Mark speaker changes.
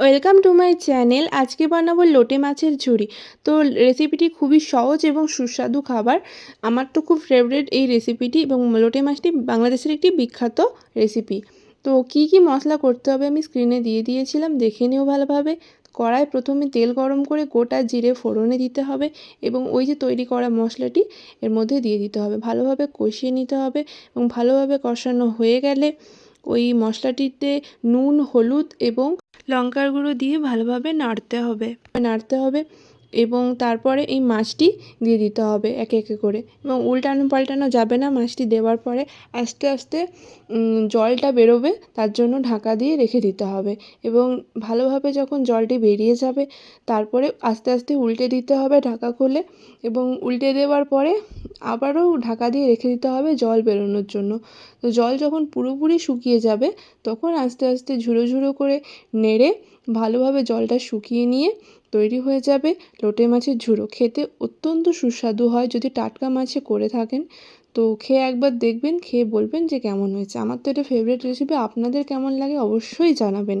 Speaker 1: Welcome to my channel আজকে বানাবো লোটে মাছের ঝুড়ি। তো রেসিপিটি খুবই সহজ এবং সুস্বাদু খাবার। আমার তো খুব ফেভারিট এই রেসিপিটি এবং লোটে মাছটি বাংলাদেশের একটি বিখ্যাত রেসিপি তো কি কি মশলা করতে হবে আমি স্ক্রিনে দিয়ে দিয়েছিলাম, দেখে নিও ভালোভাবে। কড়াই প্রথমে তেল গরম করে গোটা জিরে ফোড়নে দিতে হবে এবং ওই যে তৈরি করা মশলাটি এর মধ্যে দিয়ে দিতে হবে। ভালোভাবে কষিয়ে নিতে হবে এবং ভালোভাবে কষানো হয়ে গেলে ওই মশলাটিতে নুন, হলুদ এবং লঙ্কার গুঁড়ো দিয়ে ভালোভাবে নাড়তে হবে। নাড়তে হবে এবং তারপরে এই মাছটি দিয়ে দিতে হবে একে একে করে। এবং উল্টানো পাল্টানো যাবে না, মাছটি দেওয়ার পরে আস্তে আস্তে জলটা বেরোবে, তার জন্য ঢাকা দিয়ে রেখে দিতে হবে। এবং ভালোভাবে যখন জলটি বেরিয়ে যাবে, তারপরে আস্তে আস্তে উল্টে দিতে হবে ঢাকা খুলে। এবং উল্টে দেওয়ার পরে আবারও ঢাকা দিয়ে রেখে দিতে হবে জল বেরোনোর জন্য। তো জল যখন পুরোপুরি শুকিয়ে যাবে, তখন আস্তে আস্তে ঝুড়ো ঝুড়ো করে নেড়ে ভালোভাবে জলটা শুকিয়ে নিয়ে তৈরি হয়ে যাবে লোটে মাছের ঝুড়ো খেতে অত্যন্ত সুস্বাদু হয় যদি টাটকা মাছে করে থাকেন। তো খেয়ে একবার দেখবেন, খেয়ে বলবেন যে কেমন হয়েছে। আমার তো এটা ফেভারিট রেসিপি আপনাদের কেমন লাগে অবশ্যই জানাবেন।